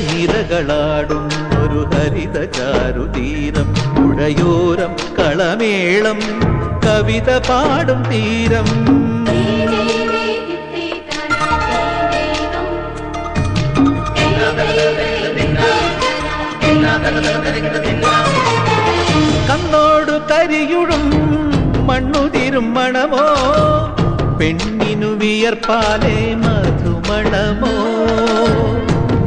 കേര നിരകളാടും ഒരു ഹരിത ചാരുതീരം. പുഴയോരം കളമേളം കവിത പാടും തീരം. കണ്ണോടു കരിയുഴും മണ്ണുതിരും മണമോ? പെണ്ണിനു വിയർപ്പാലേ മധുമണമോ?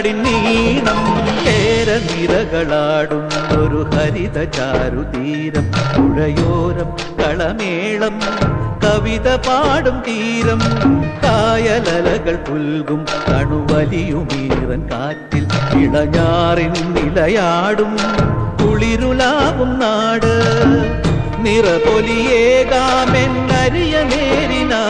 കുട്ടനാടിൻ നീണം കേര നിരകളാടും ഒരു ഹരിത ചാരുതീരം പുഴയോരം കളമേളം കവിത പാടും തീരം കായലലകൾ പുൽകും കണുവലിയുമീറൻ കാറ്റിൽ ഇളഞ്ഞാറിൻ നിലയാടും കുളിരുലാവും നാട് നിറപൊലിയേകാമെന്നരിയ നേരിനാ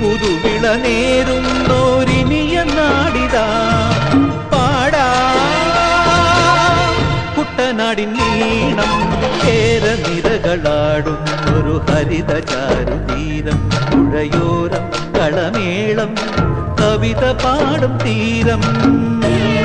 പുതുവിള നേരുന്നോരിനിയ നാടിതാ പാടാ കുട്ടനാടിൻ നീണം കേര നിരകളാടും ഒരു ഹരിത ചാരുതീരം പുഴയോരം കളമേളം കവിത പാടും തീരം കേര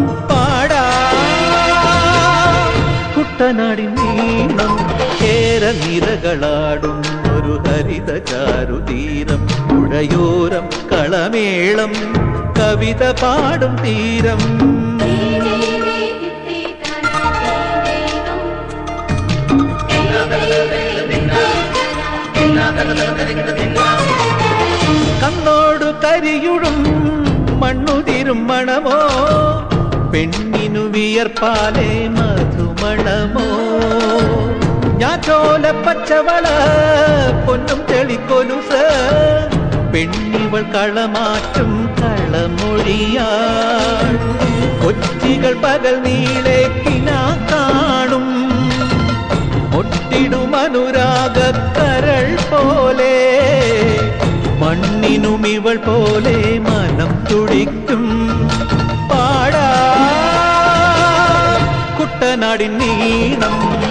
കുട്ടനാടിൻ നീണം കേര നിരകളാടും ഒരു ഹരിത ചാരുതീരം പുഴയോരം കളമേളം കവിത പാടും തീരം. കണ്ണോടു കരിയുഴും മണ്ണുതിരും മണമോ പെണ്ണിനു വിയർപ്പാലേ മധുമണമോ சோல பச்சவள பொன்னும் தெளி கொலுச பெண்ணிவள் களமாட்டும் களமொழியாள். கொச்சிகள் பகல் நீளே கினா காணும். ஒட்டிடும் அனுராக கரள் போலே. மண்ணினும் இவள் போலே மனம் துடிக்கும் பாடா. குட்ட நாடின் நீளம்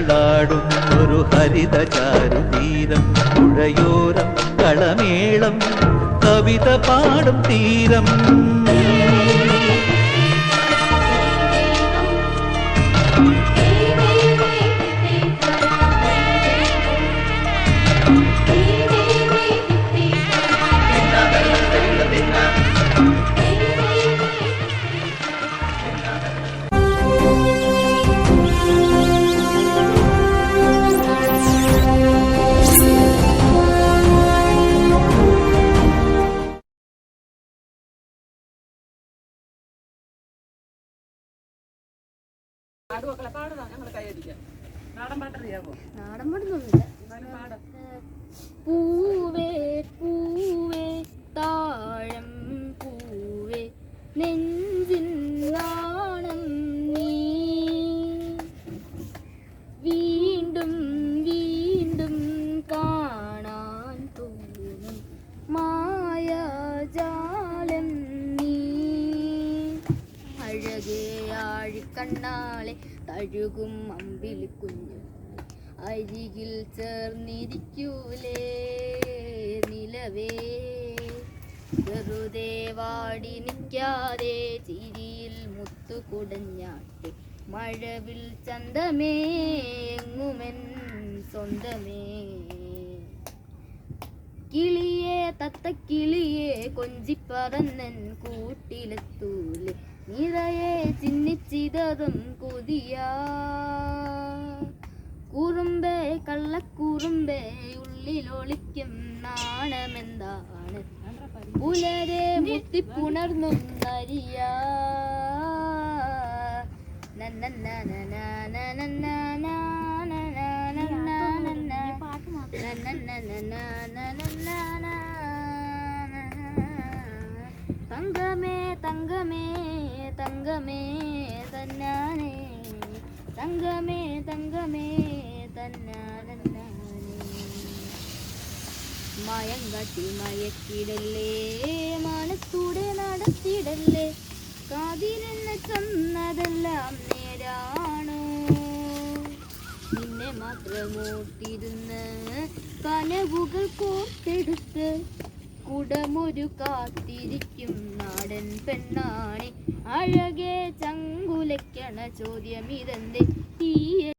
നിരകളാടും ഒരു ഹരിത ചാരുതീരം പുഴയോരം കളമേളം കവിത പാടും തീരം നാടൻ പാടുന്നൊന്നുമില്ല പൂവേ പൂവേ താഴം പൂവേ നെഞ്ചിൻ നാണം നീ. വീണ്ടും വീണ്ടും കാണാൻ തോന്നും മായാജാലം നീ. അഴകേ ആഴിക്കണ്ണാളെ തഴുകും അമ്പിളി കുഞ്ഞു. അരികിൽ ചേർന്നിരിക്കൂലേ നിലവേ. വെറുതെ വാടി നിൽക്കാതെ ചിരിയിൽ മുത്തുകുടഞ്ഞാട്ട് മഴവിൽ ചന്തമേ എങ്ങുമെൻ സ്വന്തമേ. കിളിയെ തത്തക്കിളിയെ കൊഞ്ചിപ്പറന്നൻ കൂട്ടിലെത്തൂലെ. നിറയെ ചിന്നിച്ചിതതും കൊതിയ. കുറുമ്പേ കള്ളക്കുറുമ്പേ ഉള്ളിലൊളിക്കും നാണമെന്താണ് പുലരെ മുത്തിപ്പുണർന്നും നരിയ തങ്കമേ മയങ്കട്ടി മയക്കിടല്ലേ മാനത്തൂടെ നടത്തിടല്ലേ. കാതിനെന്ന് ചെന്നതെല്ലാം നേരാണോ? നിന്നെ മാത്രം ഓട്ടിരുന്ന് കനവുകൾ കോർത്തെടുത്ത് കുടമൊരു കാത്തിരിക്കും നാടൻ പെണ്ണാണി. അഴകെ ചങ്കുലയ്ക്കണ ചോദ്യം ഇതെന്തേ തീയ